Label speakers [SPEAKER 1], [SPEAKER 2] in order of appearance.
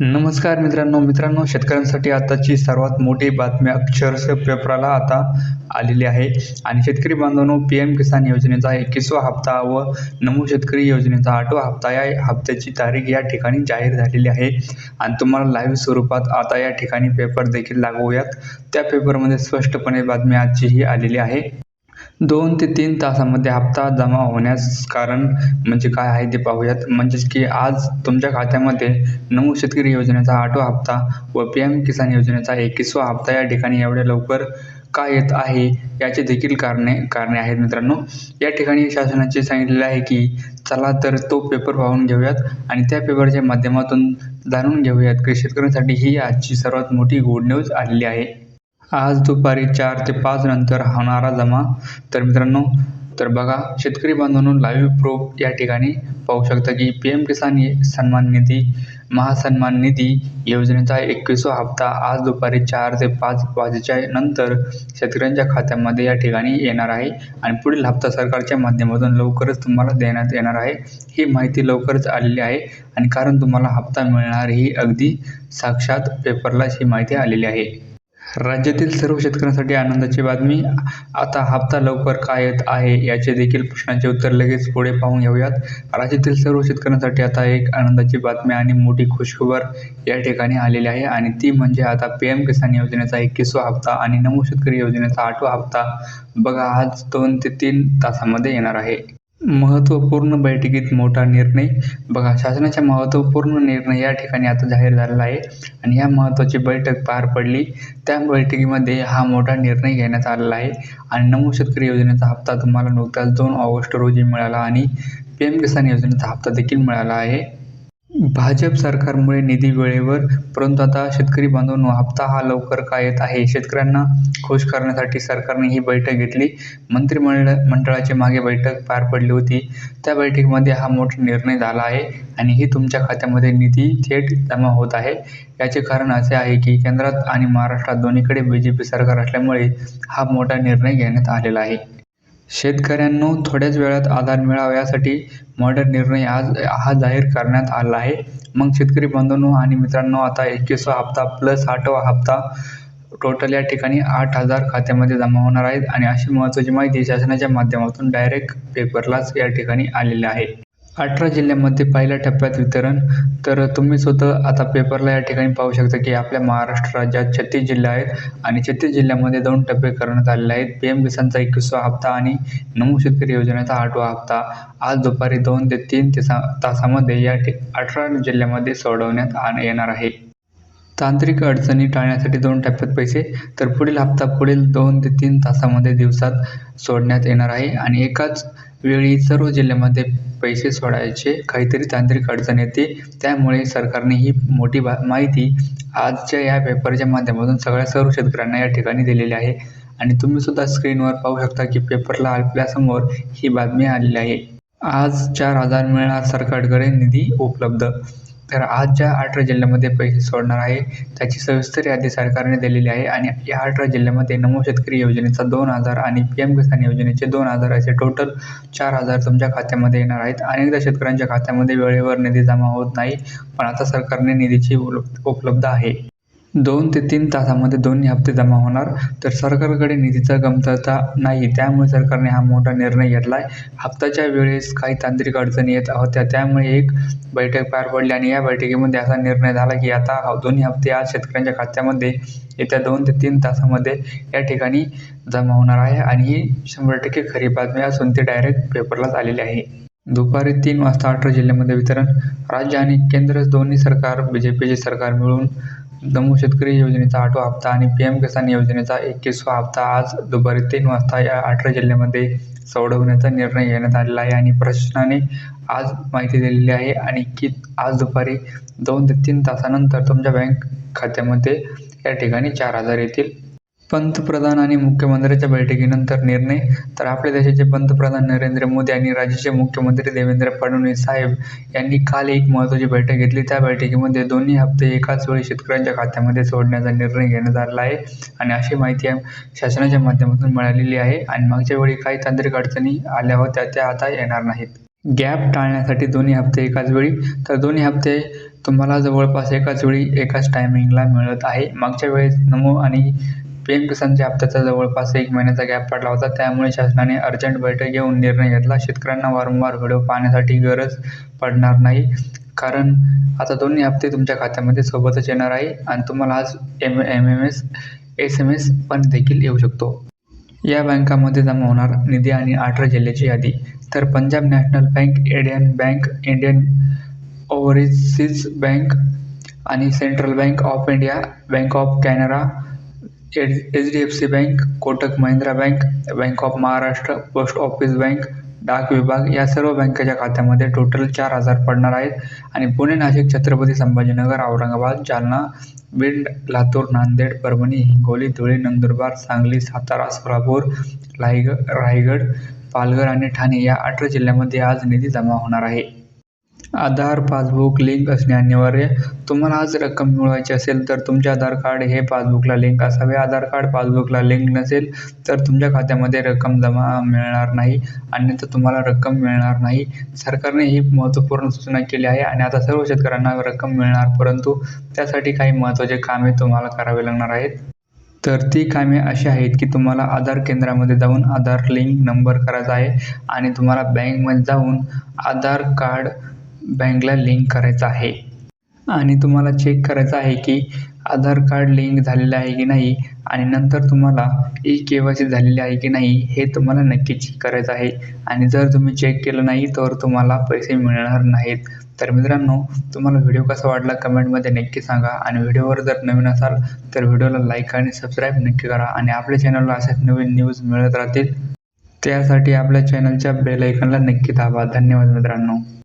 [SPEAKER 1] नमस्कार मित्रांनो मित्रांनो शेतकऱ्यांसाठी आताची सर्वात मोठी बातमी अक्षरशः पेपराला आता आलेली आहे. आणि शेतकरी बांधवांनो पी एम किसान योजनेचा एकवीसवा हप्ता व नमो शेतकरी योजनेचा आठवा हप्ता या हप्त्याची तारीख या ठिकाणी जाहीर झालेली आहे. आणि तुम्हाला लाईव्ह स्वरूपात आता या ठिकाणी पेपर देखील लागवूयात त्या पेपरमध्ये स्पष्टपणे बातमी आजची ही आलेली आहे. दोन ते तीन तासामध्ये हप्ता जमा होण्यास कारण म्हणजे काय आहे ते पाहूयात. म्हणजेच की आज तुमच्या खात्यामध्ये नऊ शेतकरी योजनेचा आठवा हप्ता व पी एम किसान योजनेचा एकवीसवा हप्ता या ठिकाणी एवढ्या लवकर का येत आहे याचे देखील कारणे कारणे आहेत मित्रांनो. या ठिकाणी शासनाचे सांगितलेले आहे की चला तर तो पेपर पाहून घेऊयात आणि त्या पेपरच्या माध्यमातून जाणून घेऊयात की शेतकऱ्यांसाठी ही आजची सर्वात मोठी गुड न्यूज आलेली आहे. आज दुपारी चार ते पाच नंतर होणारा जमा. तर मित्रांनो तर बघा शेतकरी बांधवांनो लाईव्ह प्रूफ या ठिकाणी पाहू शकता की पी एम किसान सन्मान निधी महासन्मान निधी योजनेचा एकवीसवा हप्ता आज दुपारी चार ते पाच वाजेच्या नंतर शेतकऱ्यांच्या खात्यामध्ये या ठिकाणी येणार आहे. आणि पुढील हप्ता सरकारच्या माध्यमातून लवकरच तुम्हाला देण्यात येणार आहे. ही माहिती लवकरच आलेली आहे. आणि कारण तुम्हाला हप्ता मिळणार ही अगदी साक्षात पेपरलाच ही माहिती आलेली आहे. राज्यातील सर्व शेतकऱ्यांसाठी आनंदाची बातमी. आता हप्ता लवकर का येत आहे याचे देखील प्रश्नाचे उत्तर लगेच पुढे पाहून घेऊयात. राज्यातील सर्व शेतकऱ्यांसाठी आता एक आनंदाची बातमी आणि मोठी खुशखबर या ठिकाणी आलेली आहे. आणि ती म्हणजे आता पी एम किसान योजनेचा एकवीसवा हप्ता आणि नमो शेतकरी योजनेचा आठवा हप्ता. बघा आज दोन ते तीन तासामध्ये येणार आहे. महत्त्वपूर्ण बैठकीत मोठा निर्णय. बघा शासनाच्या महत्त्वपूर्ण निर्णय या ठिकाणी आता जाहीर झालेला आहे आणि या महत्त्वाची बैठक पार पडली. त्या बैठकीमध्ये हा मोठा निर्णय घेण्यात आलेला आहे आणि नमो शेतकरी योजनेचा हप्ता तुम्हाला नुकताच दोन ऑगस्ट रोजी मिळाला आणि पी एम किसान योजनेचा हप्ता देखील मिळाला आहे. भाजप सरकारमुळे निधी वेळेवर परंतु आता शेतकरी बांधवांनो हप्ता हा लवकर का येत आहे? शेतकऱ्यांना खुश करण्यासाठी सरकारने ही बैठक घेतली. मंत्रिमंडळ मंडळाची मागे बैठक पार पडली होती. त्या बैठकीमध्ये हा मोठा निर्णय झाला आहे आणि ही तुमच्या खात्यामध्ये निधी थेट जमा होत आहे. याचे कारण असे आहे की केंद्रात आणि महाराष्ट्रात दोन्हीकडे बी जे पी सरकार असल्यामुळे हा मोठा निर्णय घेण्यात आलेला आहे. शेतकऱ्यांनो थोड्याच वेळात आधार मिळावा यासाठी मॉडर्न निर्णय आज हा जाहीर करण्यात आला आहे. मग शेतकरी बंधूंनो आणि मित्रांनो आता एकवीसवा हप्ता प्लस आठवा हप्ता टोटल या ठिकाणी आठ हजार खात्यामध्ये जमा होणार आहेत. आणि अशी महत्त्वाची माहिती शासनाच्या माध्यमातून डायरेक्ट पेपरलाच या ठिकाणी आलेली आहे. अठरा जिल्ह्यामध्ये पहिल्या टप्प्यात वितरण. तर तुम्ही स्वतः आता पेपरला या ठिकाणी पाहू शकता की आपल्या महाराष्ट्र राज्यात छत्तीस जिल्हे आहेत आणि छत्तीस जिल्ह्यामध्ये दोन टप्पे करण्यात आलेले आहेत. पी एम किसानचा एकवीसवा हप्ता आणि नमो शेतकरी योजनेचा आठवा हप्ता आज दुपारी दोन ते तीन ते सा तासामध्ये या ठिक अठरा जिल्ह्यामध्ये सोडवण्यात आण येणार आहे. तांत्रिक अडचणी टाळण्यासाठी दोन टप्प्यात पैसे तर पुढील हप्ता पुढील दोन ते तीन तासामध्ये दिवसात सोडण्यात येणार आहे. आणि एकाच वेळी सर्व जिल्ह्यामध्ये पैसे सोडायचे काहीतरी तांत्रिक अडचण येते. त्यामुळे सरकारने ही मोठी बा माहिती आजच्या या पेपरच्या माध्यमातून सगळ्या सर्व शेतकऱ्यांना या ठिकाणी दिलेली आहे. आणि तुम्ही सुद्धा स्क्रीनवर पाहू शकता की पेपरला आपल्यासमोर ही बातमी आलेली आहे. आज चार हजार मिळणार सरकारकडे निधी उपलब्ध. तर आज ज्या अठरा जिल्ह्यामध्ये पैसे सोडणार आहे त्याची सविस्तर यादी सरकारने दिलेली आहे आणि या अठरा जिल्ह्यामध्ये नमो शेतकरी योजनेचा दोन हजार आणि पी एम किसान योजनेचे दोन हजार असे टोटल चार हजार तुमच्या खात्यामध्ये येणार आहेत. अनेकदा शेतकऱ्यांच्या खात्यामध्ये वेळेवर निधी जमा होत नाही पण आता सरकारने निधीची उपलब्ध उपलब्ध आहे. दोन ते तीन तासामध्ये दोन्ही हप्ते जमा होणार. तर सरकारकडे निधीचा कमतरता नाही त्यामुळे सरकारने हा मोठा निर्णय घेतला आहे हप्त्याच्या वेळेस काही तांत्रिक अडचणी येत होत्या त्यामुळे एक बैठक पार पडली आणि या बैठकीमध्ये असा निर्णय झाला की आता दोन्ही हप्ते आज शेतकऱ्यांच्या खात्यामध्ये येत्या दोन ते तीन तासामध्ये या ठिकाणी जमा होणार आहे. आणि ही शंभर टक्के खरी बातमी असून ती डायरेक्ट पेपरलाच आलेली आहे. दुपारी तीन वाजता अठरा जिल्ह्यामध्ये वितरण. राज्य आणि केंद्र दोन्ही सरकार बी जे पीचे सरकार मिळून नमो शेतकरी योजनेचा आठवा हप्ता आणि पी एम किसान योजनेचा एकवीसवा हप्ता आज दुपारी तीन वाजता या अठरा जिल्ह्यामध्ये सोडवण्याचा निर्णय घेण्यात आलेला आहे आणि प्रशासनाने आज माहिती दिलेली आहे आणि की आज दुपारी दोन ते तीन तासानंतर तुमच्या बँक खात्यामध्ये या ठिकाणी चार हजार येतील. पंतप्रधान आणि मुख्यमंत्र्यांच्या बैठकीनंतर निर्णय तर आपल्या देशाचे पंतप्रधान नरेंद्र मोदी आणि राज्याचे मुख्यमंत्री देवेंद्र फडणवीस साहेब यांनी काल एक महत्त्वाची बैठक घेतली. त्या बैठकीमध्ये दोन्ही हप्ते एकाच वेळी शेतकऱ्यांच्या खात्यामध्ये सोडण्याचा निर्णय घेण्यात आलेला आहे आणि अशी माहिती शासनाच्या माध्यमातून मिळालेली आहे आणि मागच्या वेळी काही तांत्रिक अडचणी आल्या होत्या त्या आता येणार नाहीत. गॅप टाळण्यासाठी दोन्ही हप्ते एकाच वेळी तर दोन्ही हप्ते तुम्हाला जवळपास एकाच वेळी एकाच टायमिंगला मिळत आहे. मागच्या वेळेस नमो आणि पीएम किसानच्या हप्त्याचा जवळपास एक महिन्याचा गॅप पडला होता. त्यामुळे शासनाने अर्जंट बैठक घेऊन निर्णय घेतला. शेतकऱ्यांना वारंवार व्हिडिओ पाहण्यासाठी गरज पडणार नाही. कारण आता दोन्ही हप्ते तुमच्या खात्यामध्ये सोबतच येणार आहे आणि तुम्हाला आज M M M S S M S पण देखील येऊ शकतो. या बँकामध्ये जमा होणार निधी आणि अठरा जिल्ह्याची यादी. तर Punjab national bank Indian bank Indian overseas bank आणि central bank of India bank of Canara H D F C bank Kotak Mahindra bank bank of Maharashtra post office bank डाक विभाग या सर्व बँकेच्या खात्यामध्ये टोटल चार हजार पडणार आहेत आणि पुणे नाशिक छत्रपती संभाजीनगर औरंगाबाद जालना बीड लातूर नांदेड परभणी हिंगोली धुळे नंदुरबार सांगली सातारा सोलापूर रायग रायगड पालघर आणि ठाणे या अठरा जिल्ह्यामध्ये आज निधी जमा होणार आहे. आधार पासबुक लिंक असणे अनिवार्य. तुम्हाला आज रक्कम मिळवायची असेल तर तुमचे आधार कार्ड हे पासबुकला लिंक असावे. आधार कार्ड पासबुकला लिंक नसेल तर तुमच्या खात्यामध्ये रक्कम जमा मिळणार नाही. अन्यथा तुम्हाला रक्कम मिळणार नाही. सरकारने ही महत्त्वपूर्ण सूचना केली आहे आणि आता सर्व शेतकऱ्यांना रक्कम मिळणार परंतु त्यासाठी काही महत्त्वाचे कामे तुम्हाला करावे लागणार आहेत. तर ती कामे अशी आहेत की तुम्हाला आधार केंद्रामध्ये जाऊन आधार लिंक नंबर करायचा आहे आणि तुम्हाला बँकमध्ये जाऊन आधार कार्ड बँकला लिंक करायचं आहे. आणि तुम्हाला चेक करायचं आहे की आधार कार्ड लिंक झालेलं आहे की नाही आणि नंतर तुम्हाला ई के वाय सी झालेली आहे की नाही हे तुम्हाला नक्की चेक करायचं आहे. आणि जर तुम्ही चेक केलं नाही तर तुम्हाला पैसे मिळणार नाहीत. तर मित्रांनो तुम्हाला व्हिडिओ कसा वाटला कमेंटमध्ये नक्की सांगा. आणि व्हिडिओवर जर नवीन असाल तर व्हिडिओला लाईक आणि सबस्क्राईब नक्की करा. आणि आपल्या चॅनलला अशाच नवीन न्यूज मिळत राहतील. त्यासाठी आपल्या चॅनलच्या बेल नक्की दाबा. धन्यवाद मित्रांनो.